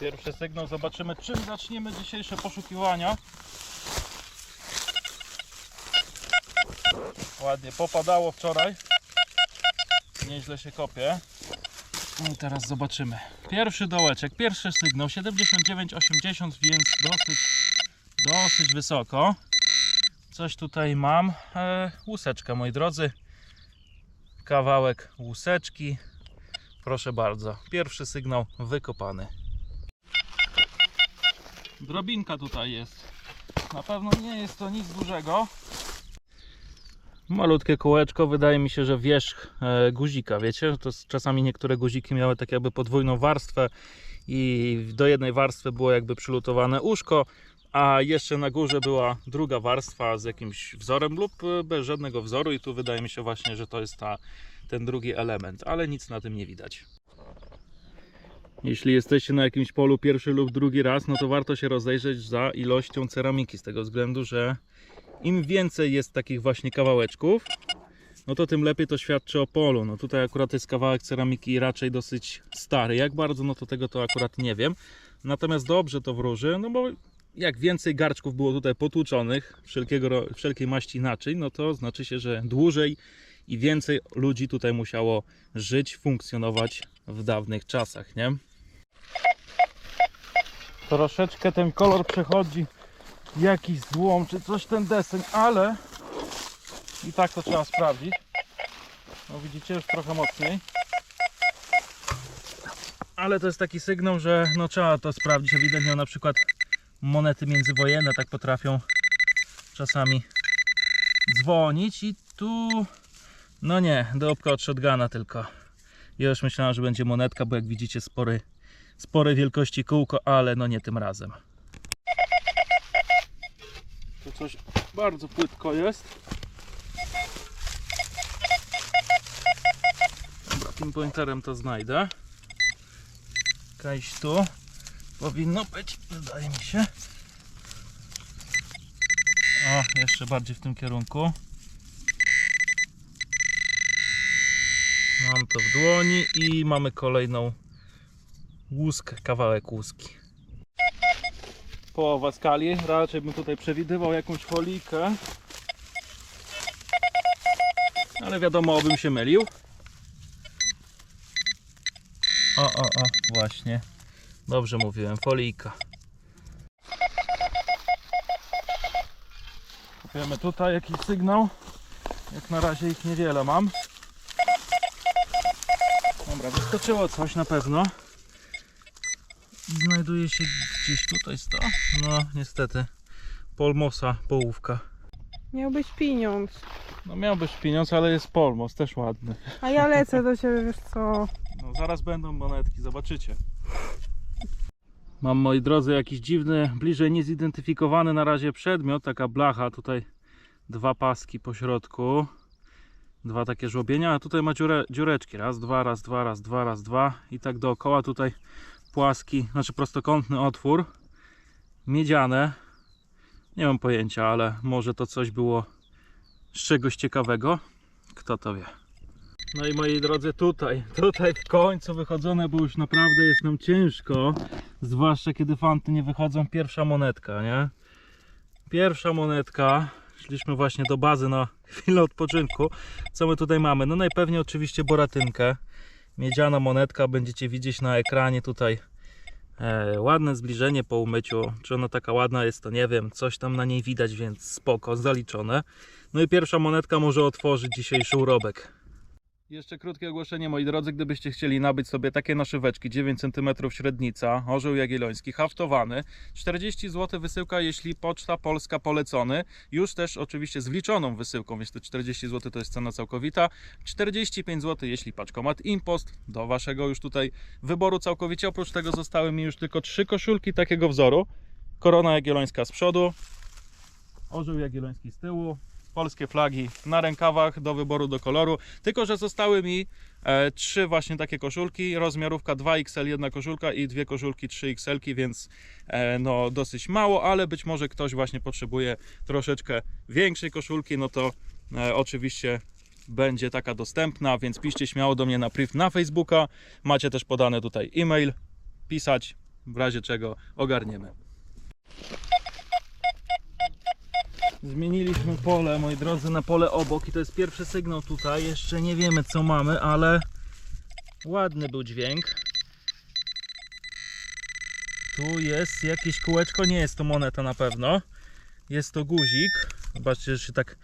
Pierwszy sygnał, zobaczymy czym zaczniemy dzisiejsze poszukiwania. Ładnie popadało wczoraj. Nieźle się kopie. No i teraz zobaczymy. Pierwszy dołeczek, pierwszy sygnał 79,80, więc dosyć, dosyć wysoko. Coś tutaj mam. E, moi drodzy. Kawałek łuseczki. Proszę bardzo. Pierwszy sygnał wykopany. Drobinka tutaj jest. Na pewno nie jest to nic dużego. Malutkie kółeczko, wydaje mi się, że wierzch e, guzika, wiecie? To czasami niektóre guziki miały tak jakby podwójną warstwę i do jednej warstwy było jakby przylutowane uszko, a jeszcze na górze była druga warstwa z jakimś wzorem lub e, bez żadnego wzoru i tu wydaje mi się właśnie, że to jest ta, ten drugi element, ale nic na tym nie widać. Jeśli jesteście na jakimś polu pierwszy lub drugi raz, no to warto się rozejrzeć za ilością ceramiki, z tego względu, że im więcej jest takich właśnie kawałeczków, no to tym lepiej to świadczy o polu. No tutaj akurat jest kawałek ceramiki raczej dosyć stary. Jak bardzo, no to tego to akurat nie wiem. Natomiast dobrze to wróży, no bo jak więcej garczków było tutaj potłuczonych, wszelkiego, wszelkiej maści naczyń, no to znaczy się, że dłużej i więcej ludzi tutaj musiało żyć, funkcjonować w dawnych czasach, nie? Troszeczkę ten kolor przechodzi jakiś złom czy coś ten deseń, ale i tak to trzeba sprawdzić. No widzicie, już trochę mocniej. Ale to jest taki sygnał, że no trzeba to sprawdzić. Ewidentnie na przykład monety międzywojenne tak potrafią czasami dzwonić i tu no nie, dołka od shotguna tylko. Ja już myślałem, że będzie monetka, bo jak widzicie spory, sporej wielkości kółko, ale no nie tym razem. To coś bardzo płytko jest. Dobra, pinpointerem to znajdę. Jakaś tu powinno być, wydaje mi się. O, jeszcze bardziej w tym kierunku. Mam to w dłoni i mamy kolejną łuskę, kawałek łuski. Połowa skali, raczej bym tutaj przewidywał jakąś folikę. Ale wiadomo, obym się mylił. O, o, o, właśnie. Dobrze mówiłem, folijka. Kopiemy tutaj jakiś sygnał. Jak na razie ich niewiele mam. Dobra, wyskoczyło coś na pewno. Znajduje się gdzieś tutaj sto. No niestety. Polmosa połówka. Miał być pieniądz. No miał być pieniądz, ale jest polmos, też ładny. A ja lecę do ciebie, wiesz co? No zaraz będą monetki, zobaczycie. Mam moi drodzy jakiś dziwny, bliżej niezidentyfikowany na razie przedmiot, taka blacha, tutaj dwa paski po środku, dwa takie żłobienia, a tutaj ma dziurę, dziureczki, raz, dwa, raz, dwa, raz, dwa, raz, dwa i tak dookoła tutaj płaski, znaczy prostokątny otwór, miedziane, nie mam pojęcia, ale może to coś było z czegoś ciekawego, kto to wie. No i moi drodzy, tutaj, tutaj w końcu wychodzone, bo już naprawdę jest nam ciężko. Zwłaszcza kiedy fanty nie wychodzą. Pierwsza monetka, nie? Pierwsza monetka. Szliśmy właśnie do bazy na chwilę odpoczynku. Co my tutaj mamy? No najpewniej oczywiście boratynkę. Miedziana monetka, będziecie widzieć na ekranie tutaj. E, ładne zbliżenie po umyciu. Czy ona taka ładna jest, to nie wiem. Coś tam na niej widać, więc spoko, zaliczone. No i pierwsza monetka może otworzyć dzisiejszy urobek. Jeszcze krótkie ogłoszenie, moi drodzy, gdybyście chcieli nabyć sobie takie naszyweczki 9 cm średnica, orzeł jagielloński, haftowany, 40 zł wysyłka, jeśli Poczta Polska polecony, już też oczywiście z wliczoną wysyłką, więc te 40 zł to jest cena całkowita, 45 zł, jeśli paczkomat impost, do waszego już tutaj wyboru całkowicie, oprócz tego zostały mi już tylko trzy koszulki takiego wzoru, korona jagiellońska z przodu, orzeł jagielloński z tyłu, polskie flagi na rękawach do wyboru do koloru. Tylko, że zostały mi e, trzy właśnie takie koszulki. Rozmiarówka 2XL, jedna koszulka i dwie koszulki 3XL, więc e, no dosyć mało, ale być może ktoś właśnie potrzebuje troszeczkę większej koszulki, no to e, oczywiście będzie taka dostępna, więc piszcie śmiało do mnie na priv na Facebooka. Macie też podane tutaj e-mail, pisać. w razie czego ogarniemy. Zmieniliśmy pole, moi drodzy, na pole obok i to jest pierwszy sygnał tutaj. Jeszcze nie wiemy co mamy, ale ładny był dźwięk. Tu jest jakieś kółeczko, nie jest to moneta na pewno. Jest to guzik. Zobaczcie, że się tak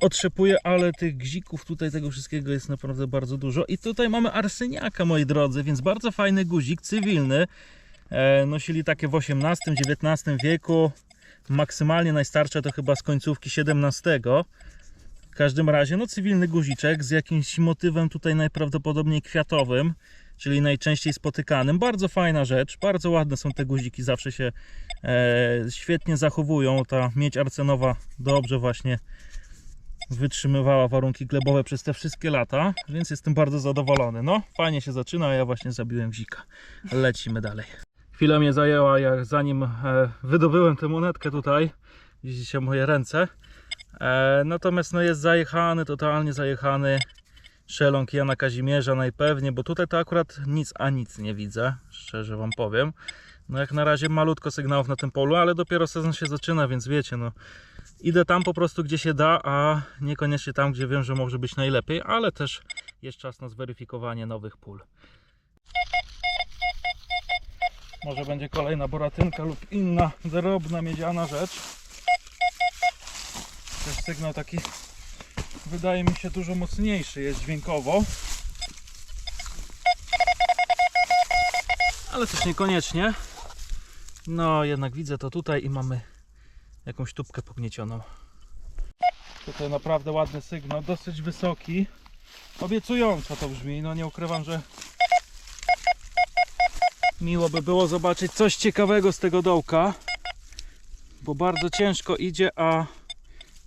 otrzepuje, ale tych gzików tutaj tego wszystkiego jest naprawdę bardzo dużo. I tutaj mamy arsyniaka, moi drodzy, więc bardzo fajny guzik, cywilny. E, nosili takie w XVIII-XIX wieku. Maksymalnie najstarsze to chyba z końcówki XVII. W każdym razie, no cywilny guziczek z jakimś motywem tutaj najprawdopodobniej kwiatowym, czyli najczęściej spotykanym. Bardzo fajna rzecz, bardzo ładne są te guziki, zawsze się e, świetnie zachowują. Ta miedź arcenowa dobrze właśnie wytrzymywała warunki glebowe przez te wszystkie lata, więc jestem bardzo zadowolony. No, fajnie się zaczyna, a ja właśnie zabiłem bzika. Lecimy dalej. Chwila mnie zajęła, jak zanim e, wydobyłem tę monetkę tutaj. Widzicie moje ręce. E, natomiast no jest zajechany, totalnie zajechany. Szeląg Jana Kazimierza najpewniej, bo tutaj to akurat nic a nic nie widzę, szczerze wam powiem. No jak na razie malutko sygnałów na tym polu, ale dopiero sezon się zaczyna, więc wiecie, no idę tam po prostu gdzie się da, a niekoniecznie tam, gdzie wiem, że może być najlepiej, ale też jest czas na zweryfikowanie nowych pól. Może będzie kolejna boratynka lub inna drobna miedziana rzecz. Też sygnał taki wydaje mi się dużo mocniejszy jest dźwiękowo. Ale też niekoniecznie. No jednak widzę to tutaj i mamy jakąś tubkę pogniecioną. Tutaj naprawdę ładny sygnał, dosyć wysoki. Obiecująco to brzmi, no nie ukrywam, że miło by było zobaczyć coś ciekawego z tego dołka, bo bardzo ciężko idzie, a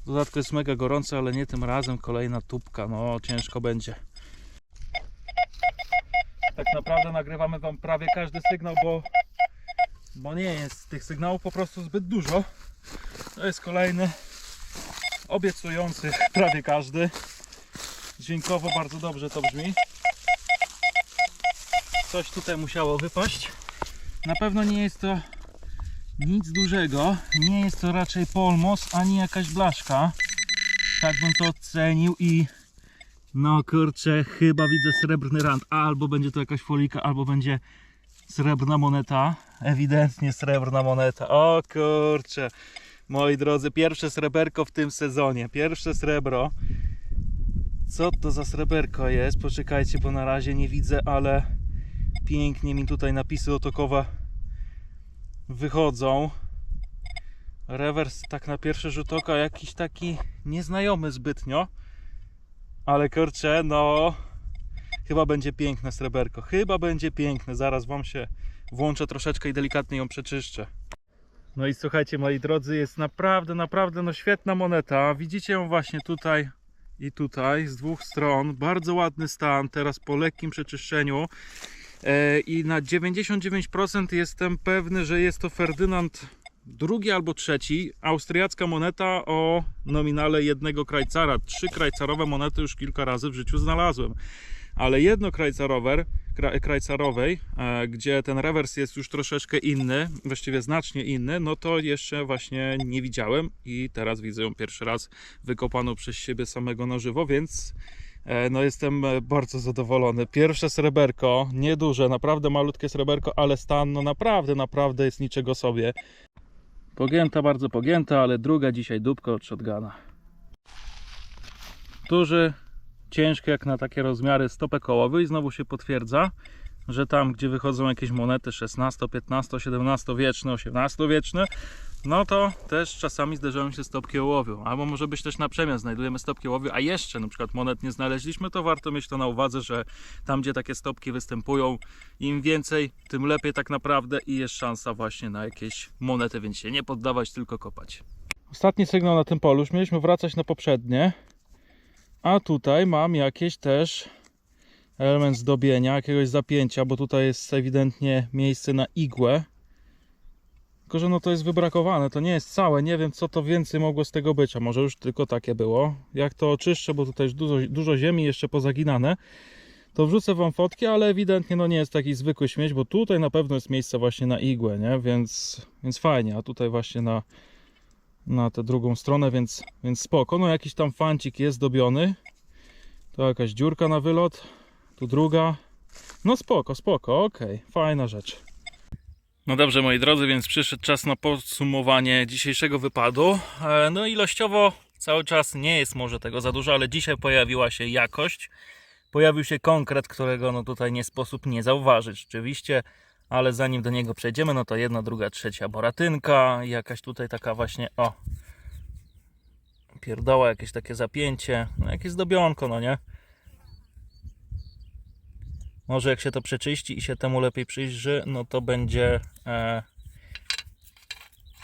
w dodatku jest mega gorąco, ale nie tym razem. Kolejna tubka, no ciężko będzie. Tak naprawdę nagrywamy Wam prawie każdy sygnał, bo, bo nie jest tych sygnałów po prostu zbyt dużo. To jest kolejny obiecujący prawie każdy. Dźwiękowo bardzo dobrze to brzmi. Coś tutaj musiało wypaść. Na pewno nie jest to nic dużego. Nie jest to raczej polmos ani jakaś blaszka. Tak bym to ocenił i no kurczę, chyba widzę srebrny rand. Albo będzie to jakaś folika, albo będzie srebrna moneta. Ewidentnie srebrna moneta. O kurczę. Moi drodzy, pierwsze sreberko w tym sezonie. Pierwsze srebro. Co to za sreberko jest? Poczekajcie, bo na razie nie widzę, ale pięknie mi tutaj napisy otokowe wychodzą. Rewers tak na pierwszy rzut oka jakiś taki nieznajomy zbytnio. Ale kurczę, no chyba będzie piękne sreberko. Chyba będzie piękne. Zaraz wam się włączę troszeczkę i delikatnie ją przeczyszczę. No i słuchajcie moi drodzy, jest naprawdę, naprawdę no świetna moneta. Widzicie ją właśnie tutaj i tutaj z dwóch stron. Bardzo ładny stan, teraz po lekkim przeczyszczeniu. E, I na 99% jestem pewny, że jest to Ferdynand drugi albo trzeci. Austriacka moneta o nominale jednego krajcara. Trzy krajcarowe monety już kilka razy w życiu znalazłem. Ale jedno krajcarower, kra, krajcarowej, e, gdzie ten rewers jest już troszeczkę inny, właściwie znacznie inny, no to jeszcze właśnie nie widziałem i teraz widzę ją pierwszy raz wykopaną przez siebie samego na żywo, więc No jestem e, bardzo zadowolony. Pierwsze sreberko, nieduże, naprawdę malutkie sreberko, ale stan no naprawdę, naprawdę jest niczego sobie. Pogięta, bardzo pogięta, ale druga dzisiaj dupka od shotguna. Duży, ciężki jak na takie rozmiary stopę kołowy i znowu się potwierdza, że tam gdzie wychodzą jakieś monety 16, 15, 17 wieczne, 18 wieczne, no to też czasami zdarzają się stopki ołowiu. Albo może być też na przemian, znajdujemy stopki ołowiu, a jeszcze na przykład monet nie znaleźliśmy, to warto mieć to na uwadze, że tam gdzie takie stopki występują, im więcej, tym lepiej tak naprawdę i jest szansa właśnie na jakieś monety, więc się nie poddawać, tylko kopać. Ostatni sygnał na tym polu, już mieliśmy wracać na poprzednie, a tutaj mam jakieś też element zdobienia, jakiegoś zapięcia, bo tutaj jest ewidentnie miejsce na igłę. Tylko, że no to jest wybrakowane, to nie jest całe, nie wiem co to więcej mogło z tego być, a może już tylko takie było. Jak to oczyszczę, bo tutaj już dużo, dużo ziemi jeszcze pozaginane, to wrzucę wam fotki, ale ewidentnie no nie jest taki zwykły śmieć, bo tutaj na pewno jest miejsce właśnie na igłę, nie? Więc, więc fajnie, a tutaj właśnie na, na tę drugą stronę, więc, więc spoko. No jakiś tam fancik jest dobiony. To jakaś dziurka na wylot, tu druga. No spoko, spoko, okej, fajna rzecz. No dobrze, moi drodzy, więc przyszedł czas na podsumowanie dzisiejszego wypadu. E, No ilościowo cały czas nie jest może tego za dużo, ale dzisiaj pojawiła się jakość. Pojawił się konkret, którego no tutaj nie sposób nie zauważyć rzeczywiście, ale zanim do niego przejdziemy, no to jedna, druga, trzecia boratynka, jakaś tutaj taka właśnie, o, pierdoła, jakieś takie zapięcie, no jakieś zdobionko, no nie? Może jak się to przeczyści i się temu lepiej przyjrzy, no to będzie e,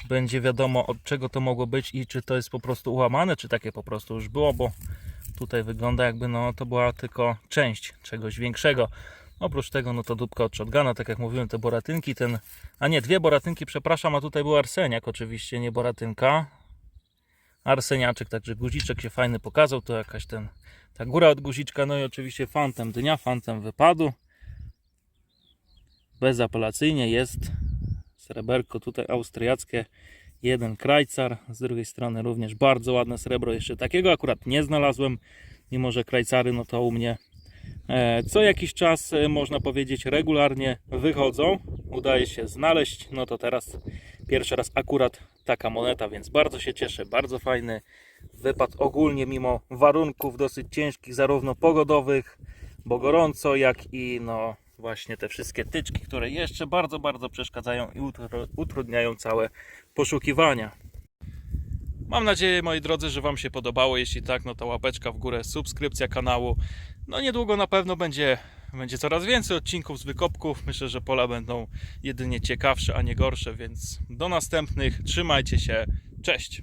będzie wiadomo od czego to mogło być i czy to jest po prostu ułamane, czy takie po prostu już było, bo tutaj wygląda jakby no to była tylko część czegoś większego. Oprócz tego no to dupka od shotguna, tak jak mówiłem, te boratynki, ten, a nie, dwie boratynki, przepraszam, a tutaj był arseniak oczywiście, nie boratynka. Arseniaczek, także guziczek się fajny pokazał, to jakaś ten, ta góra od guziczka, no i oczywiście fantem dnia, fantem wypadu. Bezapelacyjnie jest sreberko tutaj austriackie, jeden krajcar, z drugiej strony również bardzo ładne srebro, jeszcze takiego akurat nie znalazłem, mimo że krajcary no to u mnie e, co jakiś czas e, można powiedzieć regularnie wychodzą, udaje się znaleźć, no to teraz pierwszy raz akurat taka moneta, więc bardzo się cieszę, bardzo fajny wypad ogólnie mimo warunków dosyć ciężkich, zarówno pogodowych, bo gorąco, jak i no właśnie te wszystkie tyczki, które jeszcze bardzo, bardzo przeszkadzają i utru- utrudniają całe poszukiwania. Mam nadzieję, moi drodzy, że Wam się podobało. Jeśli tak, no to łapeczka w górę, subskrypcja kanału. No niedługo na pewno będzie, będzie coraz więcej odcinków z wykopków. Myślę, że pola będą jedynie ciekawsze, a nie gorsze, więc do następnych. Trzymajcie się. Cześć!